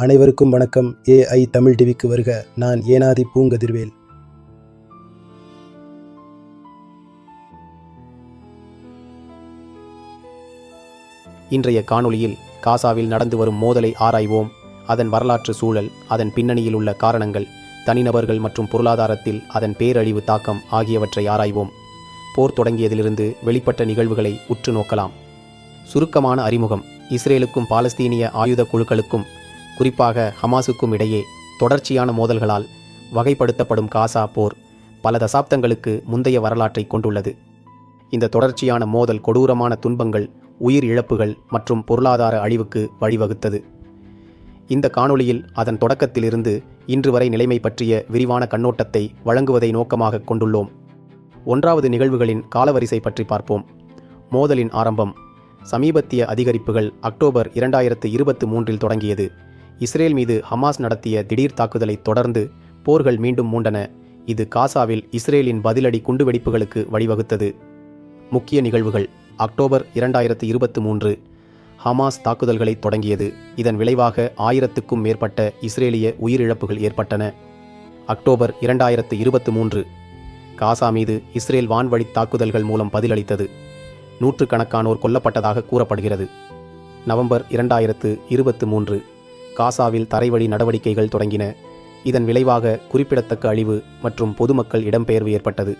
அனைவருக்கும் வணக்கம். ஏஐ தமிழ் டிவிக்கு வருக. நான் ஏனாதி பூங்கதிர்வேல். இன்றைய காணொளியில் காசாவில் நடந்து வரும் மோதலை ஆராய்வோம். அதன் வரலாற்று சூழல் அதன் பின்னணியில் உள்ள காரணங்கள் தனிநபர்கள் மற்றும் பொருளாதாரத்தில் அதன் பேரழிவு தாக்கம் ஆகியவற்றை ஆராய்வோம். போர் தொடங்கியதிலிருந்து வெளிப்பட்ட நிகழ்வுகளை உற்று நோக்கலாம். சுருக்கமான அறிமுகம். இஸ்ரேலுக்கும் பாலஸ்தீனிய ஆயுத குழுக்களுக்கும் குறிப்பாக ஹமாஸுக்கும் இடையே தொடர்ச்சியான மோதல்களால் வகைப்படுத்தப்படும் காசா போர் பல தசாப்தங்களுக்கு முந்தைய வரலாற்றை கொண்டுள்ளது. இந்த தொடர்ச்சியான மோதல் கொடூரமான துன்பங்கள் உயிர் இழப்புகள் மற்றும் பொருளாதார அழிவுக்கு வழிவகுத்தது. இந்த காணொளியில் அதன் தொடக்கத்திலிருந்து இன்று வரை நிலைமை பற்றிய விரிவான கண்ணோட்டத்தை வழங்குவதை நோக்கமாக கொண்டுள்ளோம். ஒன்றாவது நிகழ்வுகளின் காலவரிசை பற்றி பார்ப்போம். மோதலின் ஆரம்பம் சமீபத்திய அதிகரிப்புகள் அக்டோபர் இரண்டாயிரத்து இருபத்து மூன்றில் தொடங்கியது. இஸ்ரேல் மீது ஹமாஸ் நடத்திய திடீர் தாக்குதலை தொடர்ந்து போர்கள் மீண்டும் மூண்டன. இது காசாவில் இஸ்ரேலின் பதிலடி குண்டுவெடிப்புகளுக்கு வழிவகுத்தது. முக்கிய நிகழ்வுகள். அக்டோபர் இரண்டாயிரத்து இருபத்து மூன்று. ஹமாஸ் தாக்குதல்களை தொடங்கியது. இதன் விளைவாக ஆயிரத்துக்கும் மேற்பட்ட இஸ்ரேலிய உயிரிழப்புகள் ஏற்பட்டன. அக்டோபர் இரண்டாயிரத்து இருபத்து மூன்று. காசா மீது இஸ்ரேல் வான்வழி தாக்குதல்கள் மூலம் பதிலளித்தது. நூற்றுக்கணக்கானோர் கொல்லப்பட்டதாக கூறப்படுகிறது. நவம்பர் இரண்டாயிரத்து இருபத்து மூன்று. காசாவில் தரைவழி நடவடிக்கைகள் தொடங்கின. இதன் விளைவாக குறிப்பிடத்தக்க அழிவு மற்றும் பொதுமக்கள் இடம்பெயர்வு ஏற்பட்டது.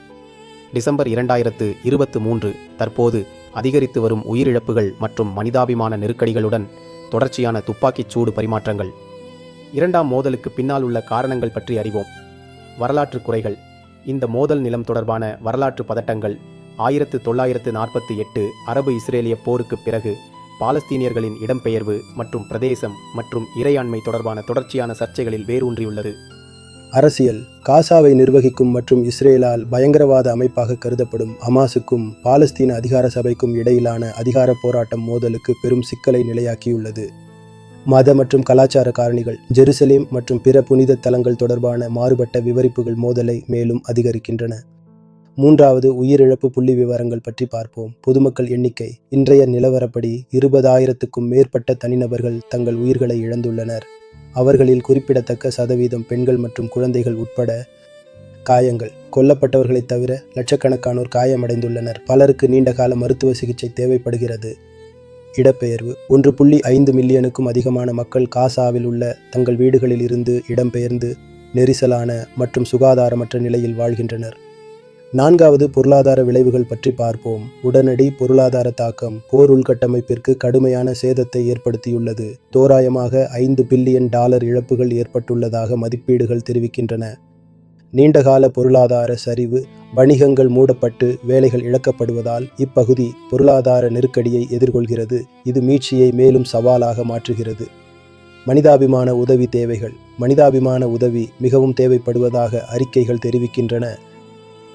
டிசம்பர் இரண்டாயிரத்து இருபத்து மூன்று தற்போது அதிகரித்து வரும் உயிரிழப்புகள் மற்றும் மனிதாபிமான நெருக்கடிகளுடன் தொடர்ச்சியான துப்பாக்கிச் சூடு பரிமாற்றங்கள். இரண்டாம் மோதலுக்கு பின்னால் உள்ள காரணங்கள் பற்றி அறிவோம். வரலாற்று குறைகள். இந்த மோதல் நிலம் தொடர்பான வரலாற்று பதட்டங்கள் ஆயிரத்து தொள்ளாயிரத்து நாற்பத்தி எட்டு அரபு இஸ்ரேலிய போருக்குப் பிறகு பாலஸ்தீனியர்களின் இடம்பெயர்வு மற்றும் பிரதேசம் மற்றும் இறையாண்மை தொடர்பான தொடர்ச்சியான சர்ச்சைகளில் வேரூன்றியுள்ளது. அரசியல் காசாவை நிர்வகிக்கும் மற்றும் இஸ்ரேலால் பயங்கரவாத அமைப்பாக கருதப்படும் அமாசுக்கும் பாலஸ்தீன அதிகார சபைக்கும் இடையிலான அதிகார போராட்டம் மோதலுக்கு பெரும் சிக்கலை நிலையாக்கியுள்ளது. மத மற்றும் கலாச்சார காரணிகள் ஜெருசலேம் மற்றும் பிற புனித தலங்கள் தொடர்பான மாறுபட்ட விவரிப்புகள் மோதலை மேலும் அதிகரிக்கின்றன. மூன்றாவது உயிரிழப்பு புள்ளி விவரங்கள் பற்றி பார்ப்போம். பொதுமக்கள் எண்ணிக்கை. இன்றைய நிலவரப்படி இருபதாயிரத்துக்கும் மேற்பட்ட தனிநபர்கள் தங்கள் உயிர்களை இழந்துள்ளனர். அவர்களில் குறிப்பிடத்தக்க சதவீதம் பெண்கள் மற்றும் குழந்தைகள் உட்பட காயங்கள். கொல்லப்பட்டவர்களைத் தவிர லட்சக்கணக்கானோர் காயமடைந்துள்ளனர். பலருக்கு நீண்டகால மருத்துவ சிகிச்சை தேவைப்படுகிறது. இடப்பெயர்வு ஒன்று புள்ளி ஐந்து மில்லியனுக்கும் அதிகமான மக்கள் காசாவில் உள்ள தங்கள் வீடுகளில் இருந்து இடம்பெயர்ந்து நெரிசலான மற்றும் சுகாதாரமற்ற நிலையில் வாழ்கின்றனர். நான்காவது பொருளாதார விளைவுகள் பற்றி பார்ப்போம். உடனடி பொருளாதார தாக்கம் போர் உள்கட்டமைப்பிற்கு கடுமையான சேதத்தை ஏற்படுத்தியுள்ளது. தோராயமாக ஐந்து பில்லியன் டாலர் இழப்புகள் ஏற்பட்டுள்ளதாக மதிப்பீடுகள் தெரிவிக்கின்றன. நீண்டகால பொருளாதார சரிவு வணிகங்கள் மூடப்பட்டு வேலைகள் இழக்கப்படுவதால் இப்பகுதி பொருளாதார நெருக்கடியை எதிர்கொள்கிறது. இது மீட்சியை மேலும் சவாலாக மாற்றுகிறது. மனிதாபிமான உதவி தேவைகள். மனிதாபிமான உதவி மிகவும் தேவைப்படுவதாக அறிக்கைகள் தெரிவிக்கின்றன.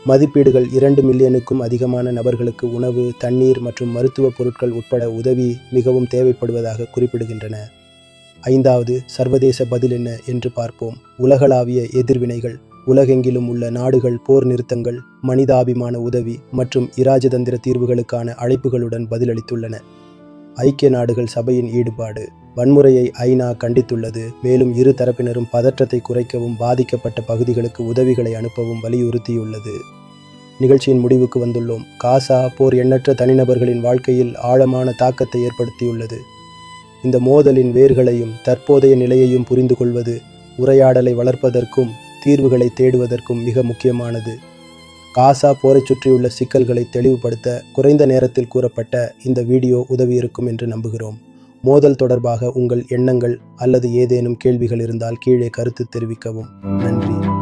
மதிப்பீடுகள் இரண்டு மில்லியனுக்கும் அதிகமான நபர்களுக்கு உணவு தண்ணீர் மற்றும் மருத்துவ பொருட்கள் உட்பட உதவி மிகவும் தேவைப்படுவதாக குறிப்பிடுகின்றன. ஐந்தாவது சர்வதேச பதில் என்ன என்று பார்ப்போம். உலகளாவிய எதிர்வினைகள் உலகெங்கிலும் உள்ள நாடுகள் போர் நிறுத்தங்கள் மனிதாபிமான உதவி மற்றும் இராஜதந்திர தீர்வுகளுக்கான அழைப்புகளுடன் பதிலளித்துள்ளன. ஐக்கிய நாடுகள் சபையின் ஈடுபாடு. வன்முறையை ஐநா கண்டித்துள்ளது. மேலும் இரு தரப்பினரும் பதற்றத்தை குறைக்கவும் பாதிக்கப்பட்ட பகுதிகளுக்கு உதவிகளை அனுப்பவும் வலியுறுத்தியுள்ளது. நிகழ்ச்சியின் முடிவுக்கு வந்துள்ளோம். காசா போர் எண்ணற்ற தனிநபர்களின் வாழ்க்கையில் ஆழமான தாக்கத்தை ஏற்படுத்தியுள்ளது. இந்த மோதலின் வேர்களையும் தற்போதைய நிலையையும் புரிந்து கொள்வது உரையாடலை வளர்ப்பதற்கும் தீர்வுகளை தேடுவதற்கும் மிக முக்கியமானது. காசா போரைச் சுற்றியுள்ள சிக்கல்களை தெளிவுபடுத்த குறைந்த நேரத்தில் கூறப்பட்ட இந்த வீடியோ உதவியிருக்கும் என்று நம்புகிறோம். மோதல் தொடர்பாக உங்கள் எண்ணங்கள் அல்லது ஏதேனும் கேள்விகள் இருந்தால் கீழே கருத்து தெரிவிக்கவும். நன்றி.